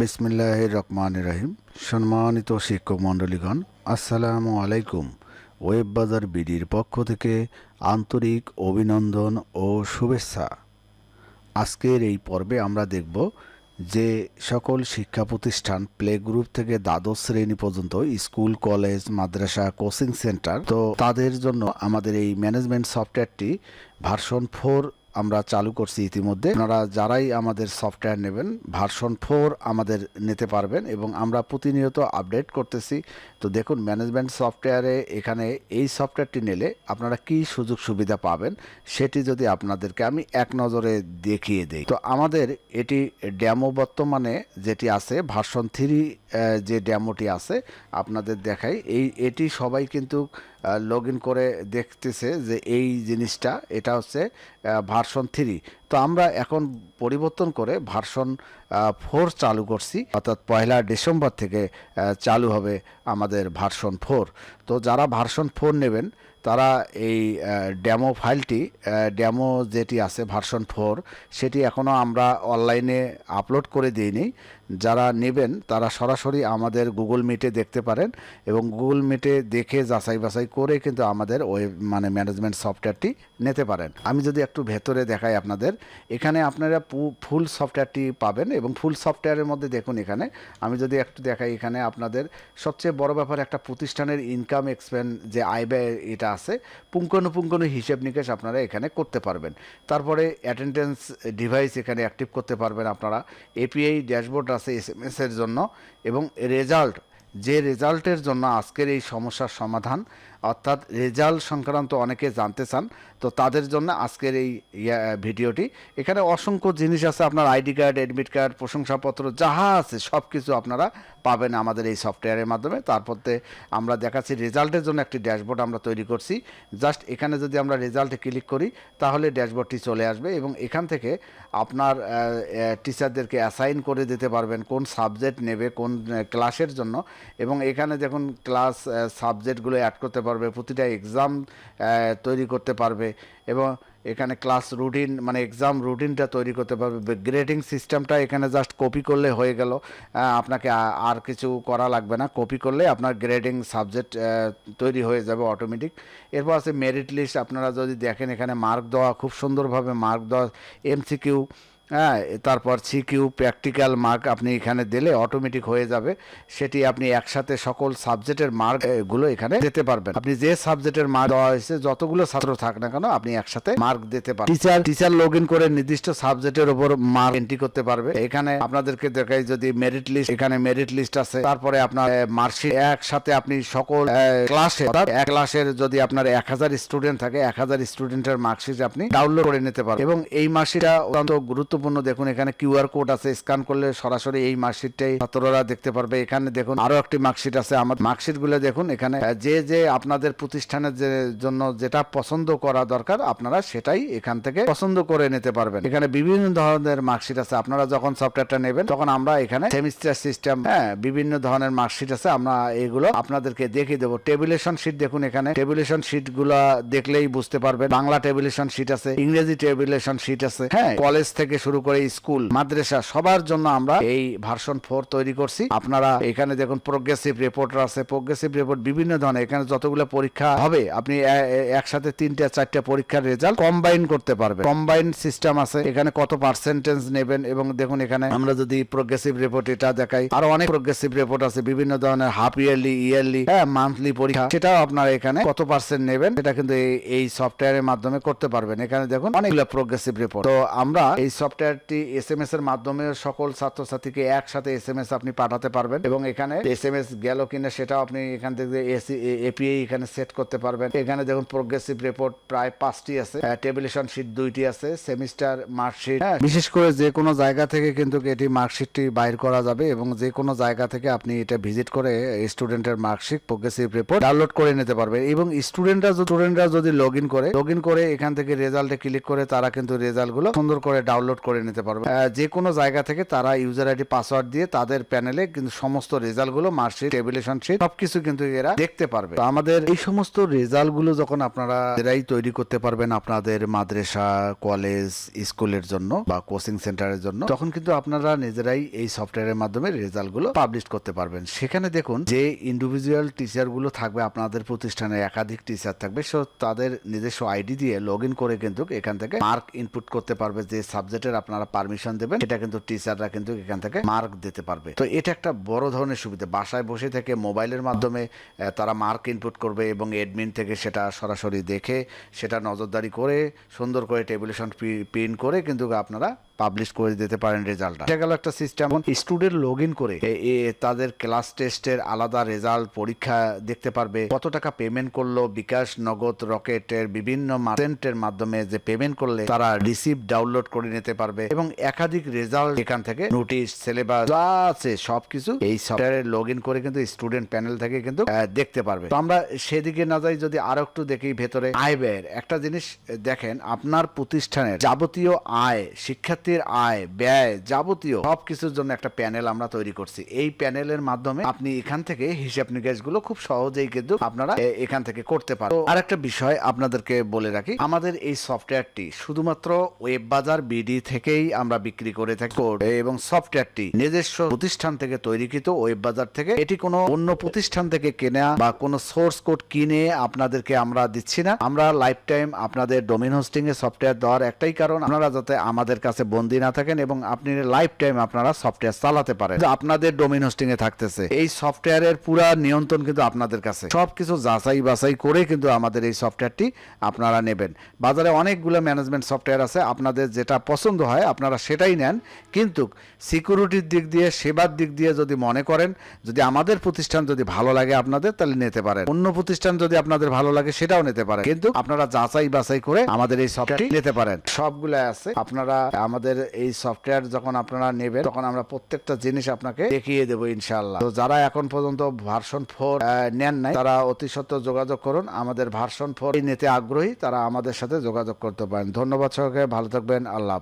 বিসমিল্লাহ রহমান রহিম। সম্মানিত শিক্ষক মণ্ডলীগণ, আসসালামু আলাইকুম। ওয়েব বাজার বিডির পক্ষ থেকে আন্তরিক অভিনন্দন ও শুভেচ্ছা। আজকের এই পর্বে আমরা দেখব যে সকল শিক্ষা প্রতিষ্ঠান প্লে গ্রুপ থেকে দ্বাদশ শ্রেণি পর্যন্ত স্কুল, কলেজ, মাদ্রাসা, কোচিং সেন্টার, তো তাদের জন্য আমাদের এই ম্যানেজমেন্ট সফটওয়্যারটি ভার্সন ফোর আমরা চালু করছি ইতিমধ্যে। আপনারা যারাই আমাদের সফটওয়্যার নেবেন, ভার্সন ফোর আমাদের নিতে পারবেন এবং আমরা প্রতিনিয়ত আপডেট করতেছি। তো দেখুন, ম্যানেজমেন্ট সফটওয়্যারে এখানে এই সফটওয়্যারটি নিলে আপনারা কি সুযোগ সুবিধা পাবেন সেটি যদি আপনাদেরকে আমি এক নজরে দেখিয়ে দিই। তো আমাদের এটি ড্যামো বর্তমানে যেটি আছে, ভার্সন থ্রি যে ড্যামোটি আছে, আপনাদের দেখাই। এই, এটি সবাই কিন্তু লগ ইন করে দেখতেছে যে এই জিনিসটা, এটা হচ্ছে ভার্সন থ্রি তো আমরা এখন পরিবর্তন করে ভার্সন ফোর চালু করছি। অর্থাৎ পয়লা ডিসেম্বর থেকে চালু হবে আমাদের ভার্সন ফোর তো যারা ভার্সন ফোর নেবেন, তারা এই ড্যামো ফাইলটি ড্যামো যেটি আছে ভার্সন ফোর সেটি এখনও আমরা অনলাইনে আপলোড করে দিইনি। যারা নেবেন, তারা সরাসরি আমাদের গুগল মিটে দেখতে পারেন এবং গুগল মিটে দেখে যাচাই বাছাই করে কিন্তু আমাদের ওয়েব মানে ম্যানেজমেন্ট সফটওয়্যারটি নিতে পারেন। আমি যদি একটু ভেতরে দেখাই আপনাদের, এখানে আপনারা ফুল সফটওয়্যারটি পাবেন এবং ফুল সফটওয়্যারের মধ্যে দেখুন এখানে, আমি যদি একটু দেখাই এখানে আপনাদের, সবচেয়ে বড় ব্যাপার একটা প্রতিষ্ঠানের ইনকাম এক্সপেন্স যে আয় ব্যয় এটা আছে পুঙ্খানুপুঙ্খানু হিসেব নিকেশ আপনারা এখানে করতে পারবেন। তারপরে অ্যাটেন্ডেন্স ডিভাইস এখানে অ্যাক্টিভ করতে পারবেন আপনারা। এপিআই ড্যাশবোর্ড আছে এস এম এর জন্য এবং রেজাল্ট যে রেজাল্টের জন্য আজকের এই সমস্যার সমাধান অর্থাৎ রেজাল্ট সংক্রান্ত অনেকে জানতে চান, তো তাদের জন্য আজকের এই ভিডিওটি। এখানে অসংখ্য জিনিস আছে, আপনার আইডি কার্ড অ্যাডমিট কার্ড, প্রশংসাপত্র, যাহা আছে সব কিছু আপনারা পাবেন আমাদের এই সফটওয়্যারের মাধ্যমে। তারপরে আমরা দেখাচ্ছি রেজাল্টের জন্য একটি ড্যাশবোর্ড আমরা তৈরি করছি। জাস্ট এখানে যদি আমরা রেজাল্টে ক্লিক করি, তাহলে ড্যাশবোর্ডটি চলে আসবে এবং এখান থেকে আপনার টিচারদেরকে অ্যাসাইন করে দিতে পারবেন কোন সাবজেক্ট নেবে, কোন ক্লাসের জন্য। এবং এখানে দেখুন, ক্লাস সাবজেক্টগুলো অ্যাড করতে পারবে, প্রতিটা এক্সাম তৈরি করতে পারবে এবং এখানে ক্লাস রুটিন মানে এক্সাম রুটিনটা তৈরি করতে পারবে। গ্রেডিং সিস্টেমটা এখানে জাস্ট কপি করলে হয়ে গেল। আপনাকে আর কিছু করা লাগবে না। কপি করলে আপনার গ্রেডিং সাবজেক্ট তৈরি হয়ে যাবে অটোমেটিক এরপর আছে মেরিট লিস্ট আপনারা যদি দেখেন এখানে মার্ক দেওয়া, খুব সুন্দরভাবে মার্ক দেওয়া এমসিকিউ হ্যাঁ তারপর সিকিউ প্র্যাকটিক্যাল মার্ক আপনি এখানে দিলে অটোমেটিক হয়ে যাবে। সেটি আপনি একসাথে সকল সাবজেক্টের মার্কগুলো এখানে দিতে পারবেন। আপনি যে সাবজেক্টের মার্ক দেওয়া হয়েছে, যতগুলো ছাত্র থাক না কেন, আপনি একসাথে মার্ক দিতে পারবেন। টিচার টিচার লগ করে নির্দিষ্ট সাবজেক্টের উপর মার্ক এন্ট্রি করতে পারবে। এখানে আপনাদেরকে দেখাই যদি মেরিট লিস্ট এখানে মেরিট লিস্ট আছে। তারপরে আপনার মার্কশিট একসাথে আপনি সকল ক্লাসে এক ক্লাসের যদি আপনার এক হাজার স্টুডেন্ট থাকে, এক হাজার স্টুডেন্টের মার্কশিট আপনি ডাউনলোড করে নিতে পারবেন। এবং এই মার্কশিটটা অত্যন্ত গুরুত্বপূর্ণ। দেখুন, এখানে কিউআর কোড আছে, স্ক্যান করলে সরাসরি এই মার্কশিটটাই ছাত্ররা দেখতে পারবে। এখানে দেখুন, আরও একটি মার্কশিট আছে। আমার মার্কশিটগুলো দেখুন, এখানে যে যে আপনাদের প্রতিষ্ঠানের জন্য যেটা পছন্দ করা দরকার, আপনারা সেটাই এখান থেকে পছন্দ করে নিতে পারবেন। এখানে বিভিন্ন ধরনের মার্কশিট আছে। আপনারা যখন সফটওয়্যারটা নেবেন, তখন আমরা এখানে সেমিস্টার সিস্টেম হ্যাঁ বিভিন্ন ধরনের মার্কশিট আছে। আমরা এগুলো আপনাদেরকে দেখিয়ে দেবো। টেবিলেশন শিট দেখুন এখানে। টেবিলেশন শিটগুলা দেখলেই বুঝতে পারবেন। বাংলা টেবিলেশন শিট আছে, ইংরেজি টেবিলেশন শিট আছে হ্যাঁ কলেজ থেকে শুরু করে স্কুল, মাদ্রাসা, সবার জন্য আমরা এই ভার্সন ফোর তৈরি করছি। আপনারা এখানে দেখুন প্রোগ্রেসিভ রিপোর্টার আছে প্রোগ্রেসিভ রিপোর্ট বিভিন্ন ধরনের, এখানে যতগুলো পরীক্ষা হবে, আপনি একসাথে তিনটা, চারটা পরীক্ষার রেজাল্ট কম্বাইন করতে পারবেন। কম্বাইন সিস্টেম আছে, এখানে কত পার্সেন্টেজ নেবেন এবং দেখুন এখানে আমরা যদি প্রোগ্রেসিভ রিপোর্ট এটা দেখাই, আরও অনেক প্রোগ্রেসিভ রিপোর্ট আছে, বিভিন্ন ধরনের হাফ ইয়ারলি ইয়ারলি হ্যাঁ মান্থলি পরীক্ষা, সেটাও আপনারা এখানে কত পার্সেন্ট নেবেন, সেটা কিন্তু এই- সফটওয়্যারের মাধ্যমে করতে পারবেন। এখানে দেখুন, অনেকগুলো প্রোগ্রেসিভ রিপোর্ট তো আমরা এই সফটওয়্যারটি এস এম এস এর মাধ্যমে সকল ছাত্রছাত্রীকে একসাথে এস এম এস আপনি পাঠাতে পারবেন এবং এখানে এস এম এস গেল কিনা সেটাও আপনি এখান থেকে এপিআই এখানে সেট করতে পারবেন। এখানে দেখুন প্রোগ্রেসিভ রিপোর্ট প্রায় পাঁচটি আছে। টেবিলেশন শিট দুইটি আছে সেমিস্টার মার্কশিট হ্যাঁ বিশেষ করে যে কোনো জায়গা থেকে কিন্তু এটি মার্কশিটটি বাইর করা যাবে এবং যে কোনো জায়গা থেকে আপনি এটা ভিজিট করে স্টুডেন্টের মার্কশিট প্রোগ্রেসিভ রিপোর্ট ডাউনলোড করে নিতে পারবে এবং স্টুডেন্টরা স্টুডেন্টরা যদি লগ করে লগ করে এখান থেকে রেজাল্টে ক্লিক করে তারা কিন্তু রেজাল্টগুলো সুন্দর করে ডাউনলোড করে নিতে পারবে। যে কোনো জায়গা থেকে তারা ইউজার আইডি পাসওয়ার্ড দিয়ে তাদের প্যানেলে কিন্তু সমস্ত রেজাল্টগুলো মার্কশিট টেবিলেশন শিট সবকিছু কিন্তু এরা দেখতে পারবে। তো আমাদের এই সমস্ত রেজাল্টগুলো যখন আপনারা এরাই তৈরি করতে পারবেন আপনাদের মাদ্রাসা কলেজ স্কুলের জন্য বা কোচিং সেন্টারের জন্য, তখন কিন্তু আপনারা নিজেরাই এই সফটওয়্যারের মাধ্যমে রেজাল্টগুলো পাবলিশ করতে পারবেন। সেখানে দেখুন যে ইন্ডিভিজুয়াল টিচারগুলো থাকবে, আপনাদের প্রতিষ্ঠানে একাধিক টিচার থাকবে, সো তাদের নিজস্ব আইডি দিয়ে লগ করে কিন্তু এখান থেকে মার্ক ইনপুট করতে পারবে যে সাবজেক্টের আপনারা পারমিশন দেবেন এটা কিন্তু টিচাররা কিন্তু এখান থেকে মার্ক দিতে পারবে। তো এটা একটা বড় ধরনের সুবিধা। বাসায় বসে থেকে মোবাইলের মাধ্যমে তারা মার্ক ইনপুট করবে এবং এডমিন থেকে সেটা সরাসরি দেখে, সেটা নজরদারি করে, সুন্দর করে টেবিলেশন প্রিন্ট করে কিন্তু আপনারা পাবলিশ করে দিতে পারেন রেজাল্টটা এটা গেল একটা সিস্টেম স্টুডেন্ট লগ ইন করে তাদের ক্লাস টেস্টের আলাদা রেজাল্ট পরীক্ষা দেখতে পারবে। কত টাকা পেমেন্ট করল বিকাশ নগদ রকেটের বিভিন্ন মার্চেন্টের মাধ্যমে যে পেমেন্ট করলে তারা রিসিভ ডাউনলোড করে নিতে পারবে এবং একাধিক রেজাল্ট এখান থেকে নোটিশ সিলেবাস যা আছে সবকিছু এই সফটওয়্যারে লগ ইন করে কিন্তু স্টুডেন্ট প্যানেল থেকে কিন্তু দেখতে পারবে। তো আমরা সেদিকে না যাই যদি আরও একটু দেখি ভেতরে। আয় ব্যয়ের একটা জিনিস দেখেন আপনার প্রতিষ্ঠানের যাবতীয় আয় শিক্ষার্থীর আয়, ব্যয় যাবতীয় সব কিছুর জন্য একটা প্যানেল আমরা তৈরি করছি। এই প্যানেলের মাধ্যমে আপনি এখান থেকে হিসাব নিকাশগুলো খুব সহজেই কিন্তু আপনারা এখান থেকে করতে পারেন। আর একটা বিষয় আপনাদেরকে বলে রাখি, আমাদের এই সফটওয়্যারটি শুধুমাত্র ওয়েব বাজার বিডি থেকেই আমরা বিক্রি করে থাকি। এবং সফটওয়্যারটি নিজস্ব প্রতিষ্ঠান থেকে তৈরিকৃত ওয়েব বাজার থেকে। এটি কোনো অন্য প্রতিষ্ঠান থেকে কেনা বা কোনো সোর্স কোড কিনে আপনাদেরকে আমরা দিচ্ছি না। আমরা লাইফ টাইম আপনাদের ডোমেন হোস্টিং এ সফটওয়্যার দেওয়ার একটাই কারণ। আপনারা যাতে আমাদের কাছে বন্দি না থাকেন এবং আপনি লাইফ টাইম আপনারা সফটওয়্যার চালাতে পারেন। আপনাদের ডোমেন হোস্টিং এ থাকতেছে। এই সফটওয়্যারের পুরা নিয়ন্ত্রণ কিন্তু আপনাদের কাছে। সবকিছু যাচাই বাছাই করে কিন্তু আমাদের এই সফটওয়্যারটি আপনারা নেবেন। বাজারে অনেকগুলো ম্যানেজমেন্ট সফটওয়্যার আছে, আপনাদের যেটা পছন্দ হয় আপনারা সেটাই নেন। কিন্তু সিকিউরিটির দিক দিয়ে, সেবার দিক দিয়ে যদি মনে করেন, যদি আমাদের প্রতিষ্ঠান যদি ভালো লাগে আপনাদের, তাহলে নিতে পারেন। অন্য প্রতিষ্ঠান যদি আপনাদের ভালো লাগে, সেটাও নিতে পারেন। কিন্তু আপনারা যাচাই বাছাই করে আমাদের এই সফটওয়্যারটি নিতে পারেন। সবগুলো আছে। আপনারা আমাদের এই সফটওয়্যার যখন আপনারা নেবেন, তখন আমরা প্রত্যেকটা জিনিস আপনাকে দেখিয়ে দেবো ইনশাল্লাহ তো যারা এখন পর্যন্ত ভার্সন ফোর নেন নাই, তারা অতি সত্ত্ব যোগাযোগ করুন। আমাদের ভার্সন ফোর নিতে আগ্রহী, তারা আমাদের সাথে যোগাযোগ করতে পারেন। ধন্যবাদ সহকারে ভালো থাকবেন, আল্লাহ।